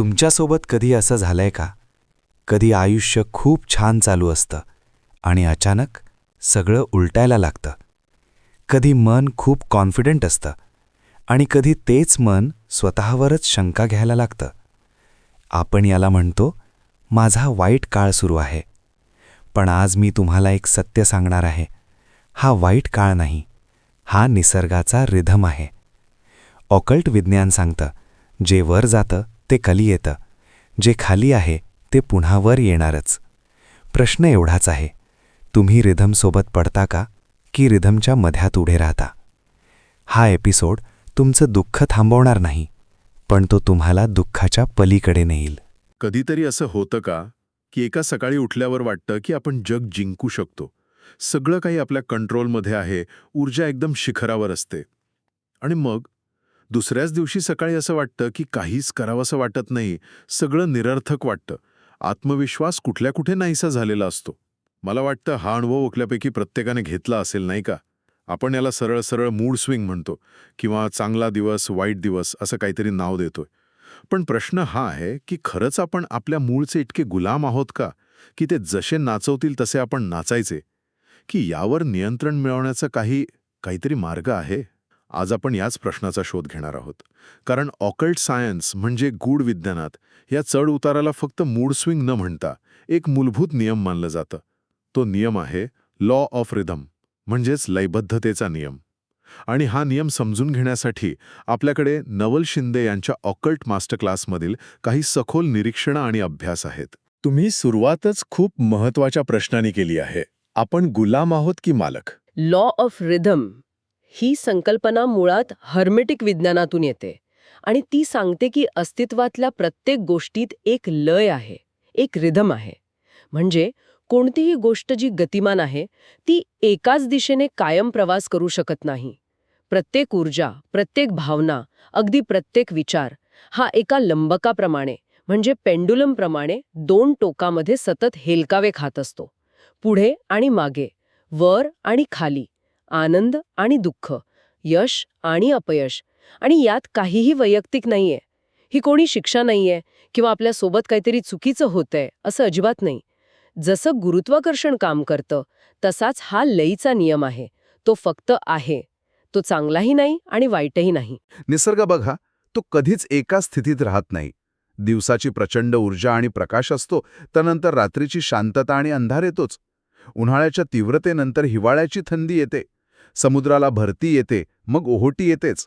तुमच्यासोबत कधी असं झालंय का? कधी आयुष्य खूप छान चालू असतं आणि अचानक सगळं उलटायला लागतं. कधी मन खूप कॉन्फिडंट असतं आणि कधी तेच मन स्वतःवरच शंका घ्यायला लागतं. आपण याला म्हणतो माझा वाईट काळ सुरू आहे. पण आज मी तुम्हाला एक सत्य सांगणार आहे. हा वाईट काळ नाही. हा निसर्गाचा रिधम आहे. ऑकल्ट विज्ञान सांगतं जे वर जातं ते खाली येतं. जे खाली आहे ते पुन्हा वर येणारच. प्रश्न एवढाच आहे. तुम्ही रिधमसोबत पडता का की रिधमच्या मध्यात उभे राहता? हा एपिसोड तुमचं दुःख थांबवणार नाही पण तो तुम्हाला दुःखाच्या पलीकडे नेईल. कधीतरी असं होतं का की एका सकाळी उठल्यावर वाटतं की आपण जग जिंकू शकतो. सगळं काही आपल्या कंट्रोलमध्ये आहे ऊर्जा एकदम शिखरावर असते. आणि मग? दुसऱ्याच दिवशी सकाळी असं वाटतं की काहीच करावंसं वाटत नाही सगळं निरर्थक वाटतं. आत्मविश्वास कुठल्या कुठे नाहीसा झालेला असतो. मला वाटतं हा अनुभव ओकल्यापैकी प्रत्येकाने घेतला असेल नाही का? आपण याला सरळ सरळ मूड स्विंग म्हणतो किंवा चांगला दिवस वाईट दिवस असं काहीतरी नाव देतोय. पण प्रश्न हा आहे की खरंच आपण आपल्या मूळचे इतके गुलाम आहोत का? की ते जसे नाचवतील तसे आपण नाचायचे? की यावर नियंत्रण मिळवण्याचा काही काहीतरी मार्ग आहे? आज आपण याच प्रश्नाचा शोध घेणार आहोत. कारण ऑकल्ट सायन्स म्हणजे गूढ विज्ञानात या चढ उताराला फक्त मूड स्विंग न म्हणता एक मूलभूत नियम मानलं जातं. तो नियम आहे लॉ ऑफ रिधम म्हणजेच लयबद्धतेचा नियम. आणि हा नियम समजून घेण्यासाठी आपल्याकडे नवल शिंदे यांच्या ऑकल्ट मास्टर क्लासमधील काही सखोल निरीक्षणं आणि अभ्यास आहेत. तुम्ही सुरुवातच खूप महत्त्वाच्या प्रश्नाने केली आहे. आपण गुलाम आहोत की मालक? लॉ ऑफ रिधम ही संकल्पना मुळात हर्मेटिक विज्ञानातून येते आणि ती सांगते की अस्तित्वातल्या प्रत्येक गोष्टीत एक लय आहे एक रिधम आहे. म्हणजे कोणतीही गोष्ट जी गतिमान आहे ती एकाच दिशेने कायम प्रवास करू शकत नाही. प्रत्येक ऊर्जा प्रत्येक भावना अगदी प्रत्येक विचार हा एका लंबकाप्रमाणे म्हणजे पेंडुलमप्रमाणे दोन टोकामध्ये सतत हेलकावे खात असतो. पुढे आणि मागे वर आणि खाली. आनंद आणि दुःख यश आणि अपयश. आणि यात काहीही वैयक्तिक नाहीये. ही कोणी शिक्षा नाहीये किंवा आपल्यासोबत काहीतरी चुकीचं होतंय असं अजिबात नाही. जसं गुरुत्वाकर्षण काम करतं तसाच हा लईचा नियम आहे. तो फक्त आहे. तो चांगलाही नाही आणि वाईटही नाही. निसर्ग बघा तो कधीच एका स्थितीत राहत नाही. दिवसाची प्रचंड ऊर्जा आणि प्रकाश असतो त्यानंतर रात्रीची शांतता आणि अंधार येतोच. उन्हाळ्याच्या तीव्रतेनंतर हिवाळ्याची थंडी येते. समुद्राला भरती येते मग ओहोटी येतेच.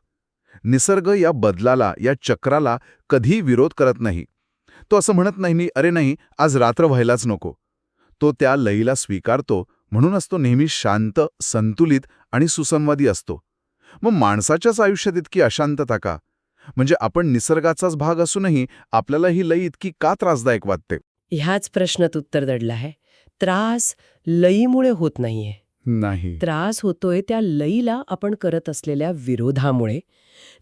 निसर्ग या बदलाला या चक्राला कधी विरोध करत नाही. तो असं म्हणत नाही अरे नाही आज रात्र व्हायलाच नको. तो त्या लईला स्वीकारतो म्हणूनच तो नेहमी शांत संतुलित आणि सुसंवादी असतो. मग माणसाच्याच आयुष्यात इतकी अशांतता का? म्हणजे आपण निसर्गाचाच भाग असूनही आपल्याला ही लई इतकी का त्रासदायक वाटते? ह्याच प्रश्नात उत्तर दडलं आहे. त्रास लईमुळे होत नाहीये. नाही. त्रास होतोय त्या लईला आपण करत असलेल्या विरोधामुळे.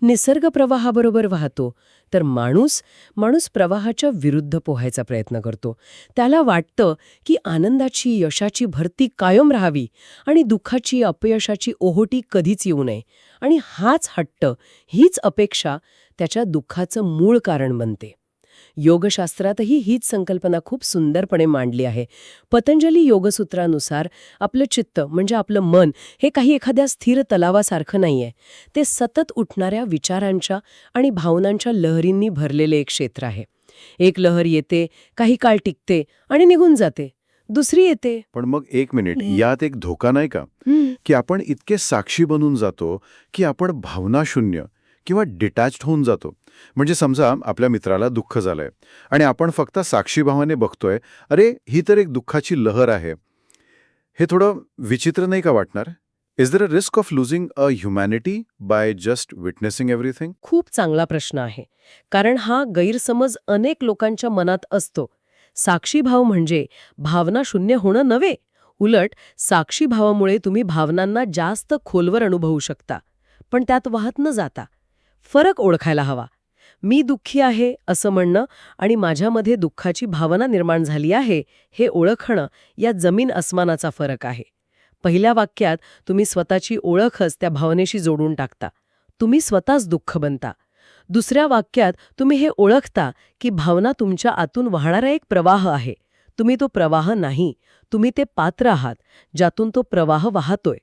निसर्ग प्रवाहाबरोबर वाहतो तर माणूस माणूस प्रवाहाच्या विरुद्ध पोहायचा प्रयत्न करतो. त्याला वाटतं की आनंदाची यशाची भरती कायम राहावी आणि दुःखाची अपयशाची ओहोटी कधीच येऊ नये. आणि हाच हट्ट हीच अपेक्षा त्याच्या दुःखाचं मूळ कारण बनते. योगशास्त्रातही हीच संकल्पना खूप सुंदरपणे मांडली आहे. पतंजली योगसूत्रानुसार आपलं चित्त म्हणजे आपलं मन हे काही एखाद्या स्थिर तलावासारखं नाहीये. ते सतत उठणाऱ्या विचारांच्या आणि भावनांच्या लहरींनी भरलेले एक क्षेत्र आहे. एक लहर येते काही काळ टिकते आणि निघून जाते. दुसरी येते. पण मग एक मिनिट. यात एक धोका नाही का? की आपण इतके साक्षी बनून जातो की आपण भावनाशून्य किंवा डिटॅच्ड होऊन जातो. म्हणजे समजा आपल्या मित्राला दुःख झालंय आणि आपण फक्त साक्षीभावाने बघतोय अरे ही तर एक दुःखाची लहर आहे. हे थोडं विचित्र नाही का वाटणार? Is there a risk of losing a humanity by just witnessing everything खूप चांगला प्रश्न आहे. कारण हा गैरसमज अनेक लोकांच्या मनात असतो. साक्षीभाव म्हणजे भावना शून्य होणं नव्हे. उलट साक्षीभावामुळे तुम्ही भावनांना जास्त खोलवर अनुभवू शकता. पण त्यात वाहत न जाता. फरक ओळखायला हवा. मी दुःखी आहे असं म्हणणं आणि माझ्यामध्ये दुःखाची भावना निर्माण झाली आहे हे ओळखणं या जमीन अस्मानाचा फरक आहे. पहिल्या वाक्यात तुम्ही स्वतःची ओळखच त्या भावनेशी जोडून टाकता. तुम्ही स्वतःच दुःख बनता. दुसऱ्या वाक्यात तुम्ही हे ओळखता की भावना तुमच्या आतून वाहणारा एक प्रवाह आहे. तुम्ही तो प्रवाह नाही तुम्ही ते पात्र आहात ज्यातून तो प्रवाह वाहतोय.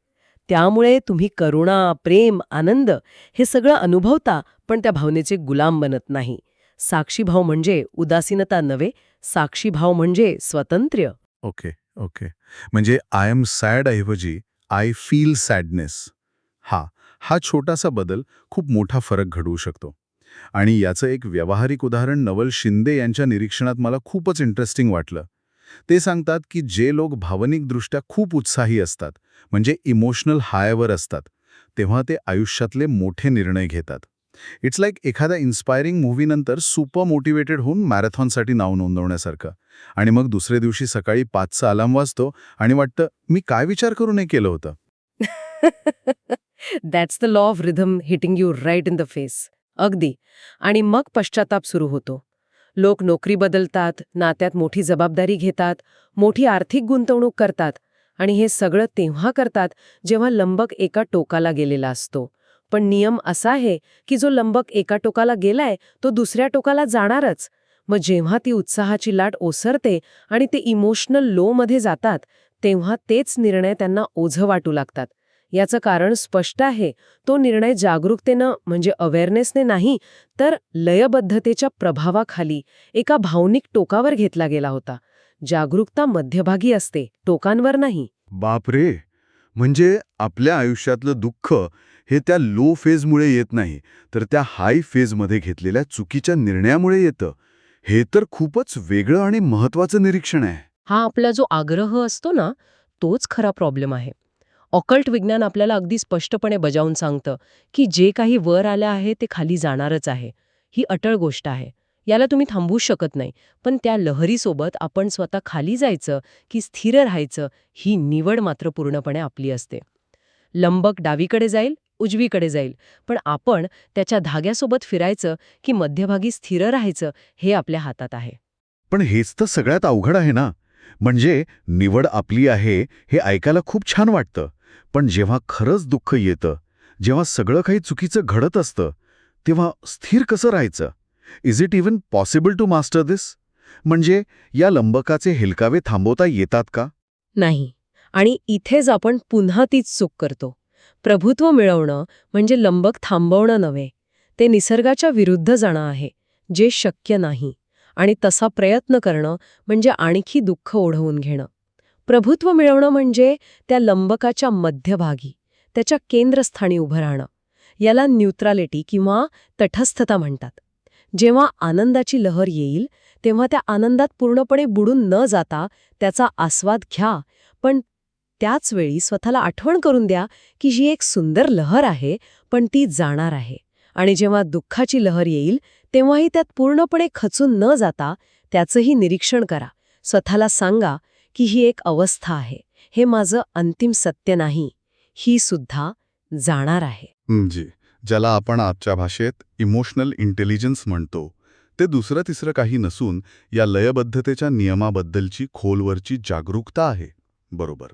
त्यामुळे तुम्ही करुणा प्रेम आनंद हे सगळं अनुभवता पण त्या भावनेचे गुलाम बनत नाही. साक्षीभाव म्हणजे उदासीनता नव्हे साक्षीभाव म्हणजे स्वातंत्र्य. Okay okay. म्हणजे आय एम सॅड ऐवजी आय फील सॅडनेस हा हा छोटासा बदल खूप मोठा फरक घडवू शकतो. आणि याचं एक व्यावहारिक उदाहरण नवल शिंदे यांच्या निरीक्षणात मला खूपच इंटरेस्टिंग वाटलं. ते सांगतात की जे लोक भावनिकदृष्ट्या खूप उत्साही असतात म्हणजे इमोशनल हायवर असतात तेव्हा ते आयुष्यातले मोठे निर्णय घेतात. इट्स लाईक एखाद्या इन्स्पायरिंग मूव्हीनंतर सुपर मोटिवेटेड होऊन मॅरेथॉनसाठी नाव नोंदवण्यासारखं. आणि मग दुसऱ्या दिवशी सकाळी पाचचा अलार्म वाजतो आणि वाटतं मी काय विचार करू नये केलं होतं? That's the law of rhythm hitting you right in the face अगदी. आणि मग पश्चाताप सुरू होतो. लोक नोकरी बदलतात नात्यात मोठी जबाबदारी घेतात मोठी आर्थिक गुंतवणूक करतात आणि हे सगळं तेव्हा करतात जेव्हा लंबक एका टोकाला गेलेला असतो. पण नियम असा आहे की जो लंबक एका टोकाला गेलाय तो दुसऱ्या टोकाला जाणारच. मग जेव्हा ती उत्साहाची लाट ओसरते आणि ते इमोशनल लोमध्ये जातात तेव्हा तेच निर्णय त्यांना ओझं वाटू लागतात. याचं कारण स्पष्ट आहे तो निर्णय जागरूकतेनं म्हणजे अवेअरनेसने नाही तर लयबद्धतेच्या प्रभावाखाली एका भावनिक टोकावर घेतला गेला होता. जागरूकता मध्यभागी असते टोकांवर नाही. बापरे! म्हणजे आपल्या आयुष्यातलं दुःख हे त्या लो फेजमुळे येत नाही तर त्या हाय फेजमध्ये घेतलेल्या चुकीच्या निर्णयामुळे येतं. हे तर खूपच वेगळं आणि महत्वाचं निरीक्षण आहे. हा आपला जो आग्रह असतो ना तोच खरा प्रॉब्लेम आहे. ऑकल्ट विज्ञान आपल्याला अगदी स्पष्टपणे बजावून सांगतं की जे काही वर आलं आहे ते खाली जाणारच आहे. ही अटळ गोष्ट आहे. याला तुम्ही थांबवू शकत नाही पण त्या लहरीसोबत आपण स्वतः खाली जायचं की स्थिर राहायचं ही निवड मात्र पूर्णपणे आपली असते. लंबक डावीकडे जाईल उजवीकडे जाईल. पण आपण त्याच्या धाग्यासोबत फिरायचं की मध्यभागी स्थिर राहायचं हे आपल्या हातात आहे. पण हेच तर सगळ्यात अवघड आहे ना? म्हणजे निवड आपली आहे हे ऐकायला खूप छान वाटतं. पण जेव्हा खरंच दुःख येतं जेव्हा सगळं काही चुकीचं घडत असतं तेव्हा स्थिर कसं राहायचं? Is it even possible to master this म्हणजे या लंबकाचे हेलकावे थांबवता येतात का? नाही. आणि इथेच आपण पुन्हा तीच चूक करतो. प्रभुत्व मिळवणं म्हणजे लंबक थांबवणं नव्हे. ते निसर्गाच्या विरुद्ध जाणं आहे जे शक्य नाही. आणि तसा प्रयत्न करणं म्हणजे आणखी दुःख ओढवून घेणं. प्रभुत्व मिळवणं म्हणजे त्या लंबकाच्या मध्यभागी त्याच्या केंद्रस्थानी उभं राहणं. याला न्यूट्रॅलिटी किंवा तटस्थता म्हणतात. जेव्हा आनंदाची लहर येईल तेव्हा त्या आनंदात पूर्णपणे बुडून न जाता त्याचा आस्वाद घ्या पण त्याच वेळी स्वतःला आठवण करून द्या की ही एक सुंदर लहर आहे पण ती जाणार आहे. आणि जेव्हा दुःखाची लहर येईल तेव्हाही त्यात पूर्णपणे खचून न जाता त्याचंही निरीक्षण करा. स्वतःला सांगा की ही एक अवस्था आहे. हे माझं अंतिम सत्य नाही. ही सुद्धा जाणार आहे. म्हणजे ज्याला आपण आजच्या भाषेत इमोशनल इंटेलिजन्स म्हणतो. ते दुसरं तिसरं काही नसून या लयबद्धतेच्या नियमाबद्दलची खोलवरची जागरूकता आहे. बरोबर.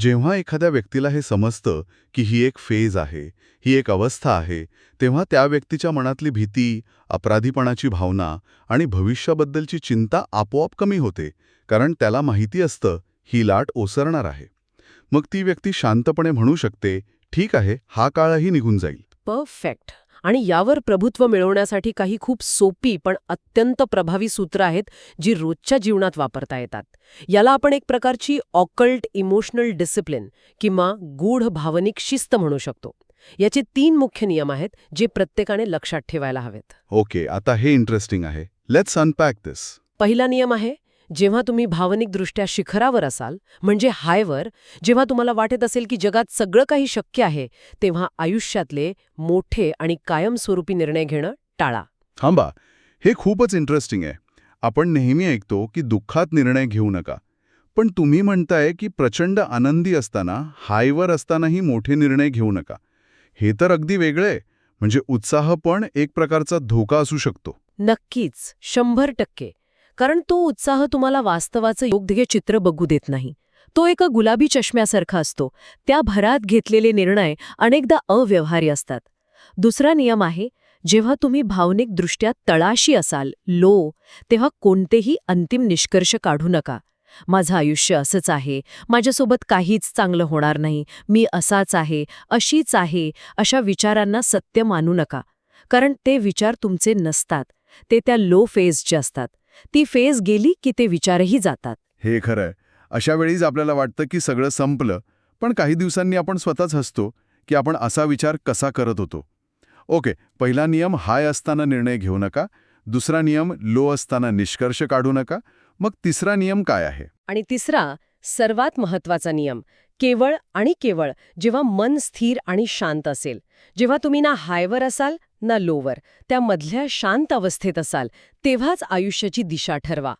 जेव्हा एखाद्या व्यक्तीला हे समजतं की ही एक फेज आहे ही एक अवस्था आहे तेव्हा त्या व्यक्तीच्या मनातली भीती अपराधीपणाची भावना आणि भविष्याबद्दलची चिंता आपोआप कमी होते कारण त्याला माहिती असतं ही लाट ओसरणार आहे. मग ती व्यक्ती शांतपणे म्हणू शकते ठीक आहे हा काळही निघून जाईल. परफेक्ट. आणि यावर प्रभुत्व मिळवण्यासाठी काही खूप सोपी पण अत्यंत प्रभावी सूत्र आहेत जी रोजच्या जीवनात वापरता येतात. याला आपण एक प्रकारची ऑकल्ट इमोशनल डिसिप्लिन किंवा गूढ भावनिक शिस्त म्हणू शकतो. याचे तीन मुख्य नियम आहेत जे प्रत्येकाने लक्षात ठेवायला हवेत. ओके आता हे इंटरेस्टिंग आहे. लेट्स अनपॅक दिस पहिला नियम आहे जेव्हा तुम्ही भावनिकदृष्ट्या शिखरावर असाल म्हणजे हायवर जेव्हा तुम्हाला वाटत असेल की जगात सगळं काही शक्य आहे तेव्हा आयुष्यातले मोठे आणि कायमस्वरूपी निर्णय घेणं टाळा. थांबा हे खूपच इंटरेस्टिंग आहे. आपण नेहमी ऐकतो की दुःखात निर्णय घेऊ नका. पण तुम्ही म्हणताय की प्रचंड आनंदी असताना हायवर असतानाही मोठे निर्णय घेऊ नका. हे तर अगदी वेगळे म्हणजे उत्साह पण एक प्रकारचा धोका असू शकतो. नक्कीच शंभर टक्के. कारण तो उत्साह तुम्हाला वास्तवाचं योग्य चित्र बघू देत नाही. तो एका गुलाबी चष्म्यासारखा असतो. त्या भरात घेतलेले निर्णय अनेकदा अव्यवहार्य असतात. दुसरा नियम आहे जेव्हा तुम्ही भावनिकदृष्ट्या तळाशी असाल लो तेव्हा कोणतेही अंतिम निष्कर्ष काढू नका. माझं आयुष्य असंच आहे. माझ्यासोबत काहीच चांगलं होणार नाही. मी असाच आहे अशीच आहे अशा विचारांना सत्य मानू नका. कारण ते विचार तुमचे नसतात. ते त्या लो फेजचे असतात. ती फेज गेली की ते विचारही जातात. हे खरंय. अशा वेळीच आपल्याला वाटतं की सगळं संपलं पण काही दिवसांनी आपण स्वतःच हसतो की आपण असा विचार कसा करत होतो. ओके पहिला नियम हाय असताना निर्णय घेऊ नका दुसरा नियम लो असताना निष्कर्ष काढू नका मग तिसरा नियम काय आहे? आणि तिसरा सर्वात महत्त्वाचा नियम केवळ आणि केवळ जेव्हा मन स्थिर आणि शांत असेल जेव्हा तुम्ही ना हायवर असाल ना लोवर त्या मधल्या शांत अवस्थेत असाल तेव्हाच आयुष्याची दिशा ठरवा.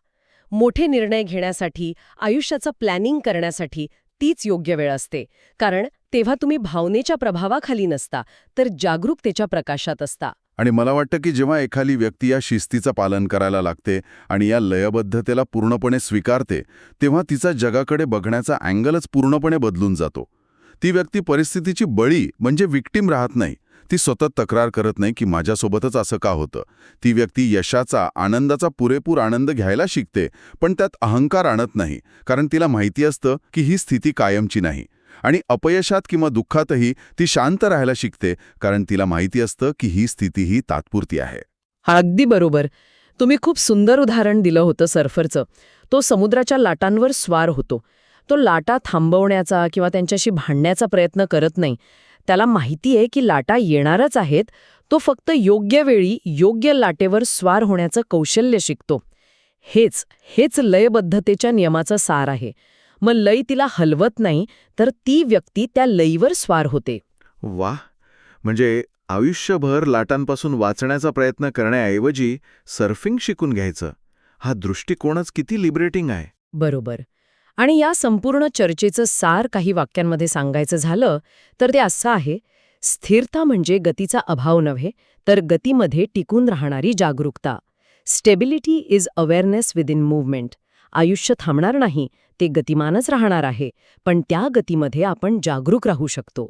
मोठे निर्णय घेण्यासाठी आयुष्याचं प्लॅनिंग करण्यासाठी तीच योग्य वेळ असते. कारण तेव्हा तुम्ही भावनेच्या प्रभावाखाली नसता तर जागरूकतेच्या प्रकाशात असता. आणि मला वाटतं की जेव्हा एखादी व्यक्ती या शिस्तीचं पालन करायला लागते आणि या लयबद्धतेला पूर्णपणे स्वीकारते तेव्हा तिचा जगाकडे बघण्याचा अँगलच पूर्णपणे बदलून जातो. ती व्यक्ती परिस्थितीची बळी म्हणजे विक्टीम राहत नाही. ती सतत तक्रार करत नाही की माझ्यासोबतच असं का होतं. ती व्यक्ती यशाचा आनंदाचा पुरेपूर आनंद घ्यायला शिकते पण त्यात अहंकार आणत नाही कारण तिला माहिती असतं की ही स्थिती कायमची नाही. आणि अपयशात किंवा दुःखातही ती शांत राहायला शिकते कारण तिला माहिती असतं की ही स्थिती ही तात्पुरती आहे. अगदी बरोबर. तुम्ही खूप सुंदर उदाहरण दिलं होतं सर्फरचं. तो समुद्राच्या लाटांवर स्वार होतो. तो लाटा थांबवण्याचा किंवा त्यांच्याशी भांडण्याचा प्रयत्न करत नाही. त्याला माहिती आहे की लाटा येणारच आहेत तो फक्त योग्य वेळी योग्य लाटेवर स्वार होण्याचं कौशल्य शिकतो. हेच हेच लयबद्धतेच्या नियमाचा सार आहे. मग लय तिला हलवत नाही तर ती व्यक्ती त्या लईवर स्वार होते. वा म्हणजे आयुष्यभर लाटांपासून वाचण्याचा प्रयत्न करण्याऐवजी सर्फिंग शिकून घ्यायचं. हा दृष्टिकोनच किती लिबरेटिंग आहे. बरोबर. आणि या संपूर्ण चर्चेचं सार काही वाक्यांमध्ये सांगायचं झालं तर ते असं आहे स्थिरता म्हणजे गतीचा अभाव नव्हे तर गतीमध्ये टिकून राहणारी जागरूकता. Stability is awareness within movement. आयुष्य थांबणार नाही ते गतिमानच राहणार आहे पण त्या गतीमध्ये आपण जागरूक राहू शकतो.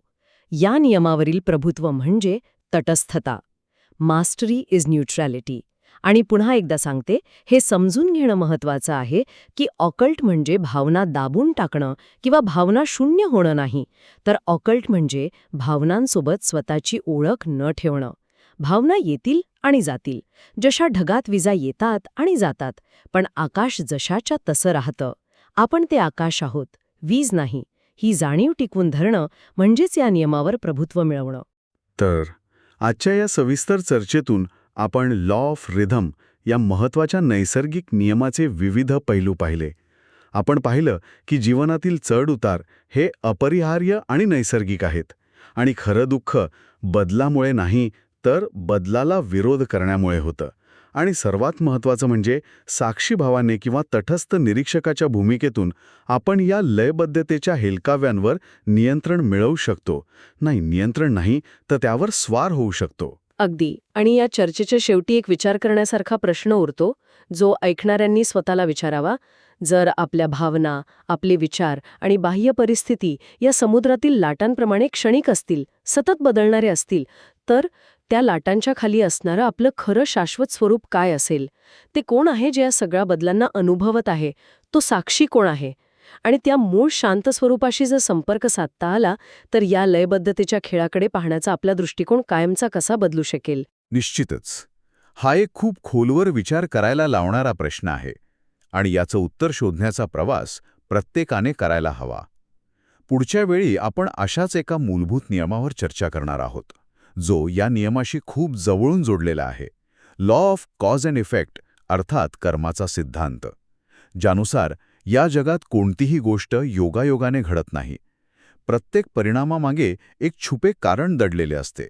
या नियमावरील प्रभुत्व म्हणजे तटस्थता. मास्टरी इज न्यूट्रॅलिटी आणि पुन्हा एकदा सांगते हे समजून घेणं महत्वाचं आहे की ऑकल्ट म्हणजे भावना दाबून टाकणं किंवा भावना शून्य होणं नाही तर ऑकल्ट म्हणजे भावनांसोबत स्वतःची ओळख न ठेवणं. भावना येतील आणि जातील. जशा ढगात विजा येतात आणि जातात पण आकाश जशाच्या तसं राहतं. आपण ते आकाश आहोत वीज नाही. ही जाणीव टिकवून धरणं म्हणजेच या नियमावर प्रभुत्व मिळवणं. तर आजच्या या सविस्तर चर्चेतून आपण लॉ ऑफ रिधम या महत्त्वाच्या नैसर्गिक नियमाचे विविध पैलू पाहिले. आपण पाहिलं की जीवनातील चढउतार हे अपरिहार्य आणि नैसर्गिक आहेत. आणि खरं दुःख बदलामुळे नाही तर बदलाला विरोध करण्यामुळे होतं. आणि सर्वात महत्त्वाचं म्हणजे साक्षीभावाने किंवा तटस्थ निरीक्षकाच्या भूमिकेतून आपण या लयबद्धतेच्या हेलकाव्यांवर नियंत्रण मिळवू शकतो. नाही नियंत्रण नाही तर त्यावर स्वार होऊ शकतो. अगदी. आणि या चर्चेच्या शेवटी एक विचार करण्यासारखा प्रश्न उरतो जो ऐकणाऱ्यांनी स्वतःला विचारावा. जर आपल्या भावना आपले विचार आणि बाह्य परिस्थिती या समुद्रातील लाटांप्रमाणे क्षणिक असतील सतत बदलणारे असतील तर त्या लाटांच्या खाली असणारं आपलं खरं शाश्वत स्वरूप काय असेल? ते कोण आहे जे या सगळ्या बदलांना अनुभवत आहे? तो साक्षी कोण आहे? आणि त्या मूळ शांत स्वरूपाशी जर संपर्क साधता आला तर या लयबद्धतेच्या खेळाकडे पाहण्याचा आपला दृष्टिकोन कायमचा कसा बदलू शकेल? निश्चितच. हा एक खूप खोलवर विचार करायला लावणारा प्रश्न आहे आणि याचं उत्तर शोधण्याचा प्रवास प्रत्येकाने करायला हवा. पुढच्या वेळी आपण अशाच एका मूलभूत नियमावर चर्चा करणार आहोत. जो या नियमाशी खूप जवळून जोडलेला आहे. Law of cause and effect अर्थात कर्माचा सिद्धांत ज्यानुसार या जगात कोणतीही गोष्ट योगायोगाने घडत नाही. प्रत्येक परिणामामागे एक छुपे कारण दडलेले असते.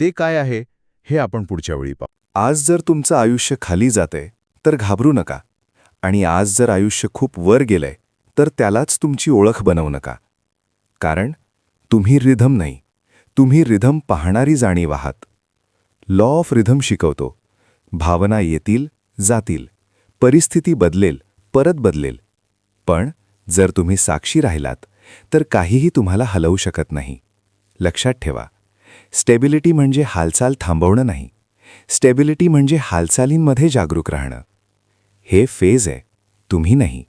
ते काय आहे हे आपण पुढच्या वेळी पाहू. आज जर तुमचं आयुष्य खाली जाते तर घाबरू नका. आणि आज जर आयुष्य खूप वर गेलंय तर त्यालाच तुमची ओळख बनवू नका. कारण तुम्ही रिधम नाही. तुम्ही रिधम पाहणारी जाणीव आहात. लॉ ऑफ रिधम शिकवतो. भावना येतील जातील. परिस्थिती बदलेल परत बदलेल. पण जर तुम्ही साक्षी राहिलात तर काहीही तुम्हाला हलवू शकत नाही. लक्षात ठेवा. स्टेबिलिटी म्हणजे हालचाल थांबवणं नाही. स्टेबिलिटी म्हणजे हालचालींमध्ये जागरूक राहणं. हे फेज आहे. तुम्ही नाही.